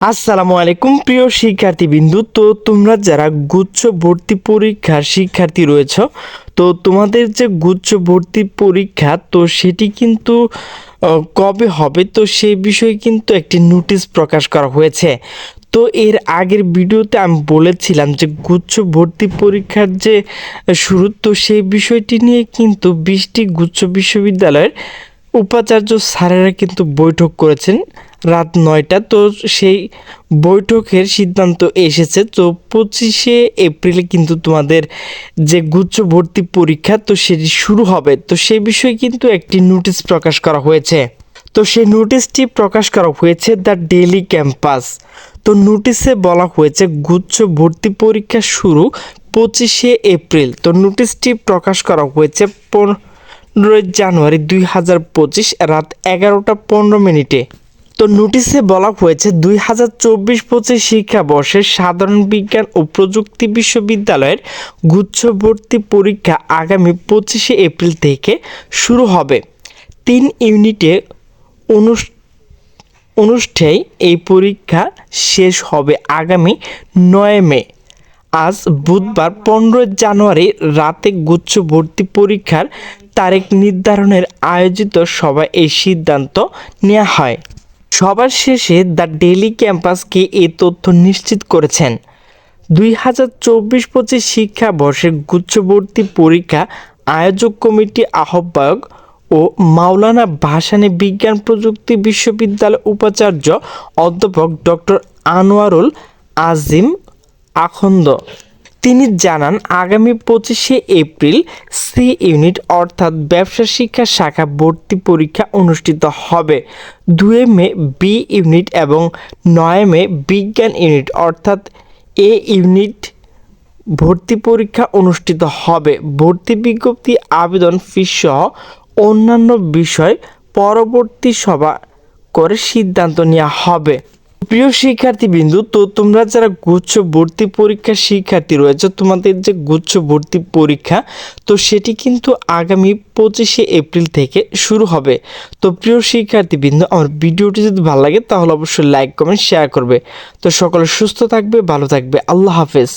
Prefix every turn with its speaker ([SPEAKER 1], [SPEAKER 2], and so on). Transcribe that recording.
[SPEAKER 1] আসসালামু আলাইকুম, প্রিয় শিক্ষার্থীবৃন্দু। তো তোমরা যারা গুচ্ছ ভর্তি পরীক্ষার শিক্ষার্থী রয়েছ, তো তোমাদের যে গুচ্ছ ভর্তি পরীক্ষা, তো সেটি কিন্তু কবে হবে? তো সেই বিষয়ে কিন্তু একটি নোটিশ প্রকাশ করা হয়েছে। তো এর আগের ভিডিওতে আমি বলেছিলাম যে গুচ্ছ ভর্তি পরীক্ষার যে শুরু, তো সেই বিষয়টি নিয়ে কিন্তু বিশটি গুচ্ছ বিশ্ববিদ্যালয়ের উপাচার্য স্যারেরা কিন্তু বৈঠক করেছেন রাত নয়টা। তো সেই বৈঠকের সিদ্ধান্ত এসেছে। তো পঁচিশে এপ্রিলে কিন্তু তোমাদের যে গুচ্ছ ভর্তি পরীক্ষা, তো সেটি শুরু হবে। তো সেই বিষয়ে কিন্তু একটি নোটিশ প্রকাশ করা হয়েছে। তো সেই নোটিশটি প্রকাশ করা হয়েছে দ্য ডেলি ক্যাম্পাস। তো নোটিশে বলা হয়েছে গুচ্ছ ভর্তি পরীক্ষা শুরু পঁচিশে এপ্রিল। তো নোটিশটি প্রকাশ করা হয়েছে পনেরোই জানুয়ারি দুই হাজার পঁচিশ রাত এগারোটা পনেরো মিনিটে। তো নোটিশে বলা হয়েছে দুই হাজার চব্বিশ পঁচিশ শিক্ষাবর্ষের সাধারণ বিজ্ঞান ও প্রযুক্তি বিশ্ববিদ্যালয়ের গুচ্ছ ভর্তি পরীক্ষা আগামী পঁচিশে এপ্রিল থেকে শুরু হবে। তিন ইউনিটে অনুষ্ঠ অনুষ্ঠেয় এই পরীক্ষা শেষ হবে আগামী নয় মে। আজ বুধবার পনেরোই জানুয়ারি রাতে গুচ্ছ ভর্তি পরীক্ষার তারিখ নির্ধারণের আয়োজিত সভায় এই সিদ্ধান্ত নেওয়া হয়। সবার শেষে দ্য ডেলি ক্যাম্পাসকে এই তথ্য নিশ্চিত করেছেন। দুই হাজার চব্বিশ পঁচিশ শিক্ষাবর্ষের গুচ্ছবর্তী পরীক্ষা আয়োজক কমিটি আহ্বায়ক ও মাওলানা ভাসানী বিজ্ঞান প্রযুক্তি বিশ্ববিদ্যালয় উপাচার্য অধ্যাপক ডক্টর আনোয়ারুল আজিম আখন্দ। তিনি জানান, আগামী পঁচিশে এপ্রিল সি ইউনিট অর্থাৎ ব্যবসা শিক্ষা শাখা ভর্তি পরীক্ষা অনুষ্ঠিত হবে। দুয়ে মে বি ইউনিট এবং নয় মে বিজ্ঞান ইউনিট অর্থাৎ এ ইউনিট ভর্তি পরীক্ষা অনুষ্ঠিত হবে। ভর্তি বিজ্ঞপ্তি, আবেদন ফিস সহ অন্যান্য বিষয় পরবর্তী সভা করে সিদ্ধান্ত নেওয়া হবে। প্রিয় শিক্ষার্থী বিন্দু তো তোমরা যারা গুচ্ছ ভর্তি পরীক্ষা শিক্ষার্থী রয়েছে, তোমাদের যে গুচ্ছ ভর্তি পরীক্ষা, তো সেটি কিন্তু আগামী পঁচিশে এপ্রিল থেকে শুরু হবে। তো প্রিয় শিক্ষার্থী বিন্দু আমার ভিডিওটি যদি ভালো লাগে, তাহলে অবশ্যই লাইক, কমেন্ট, শেয়ার করবে। তো সকলে সুস্থ থাকবে, ভালো থাকবে। আল্লাহ হাফেজ।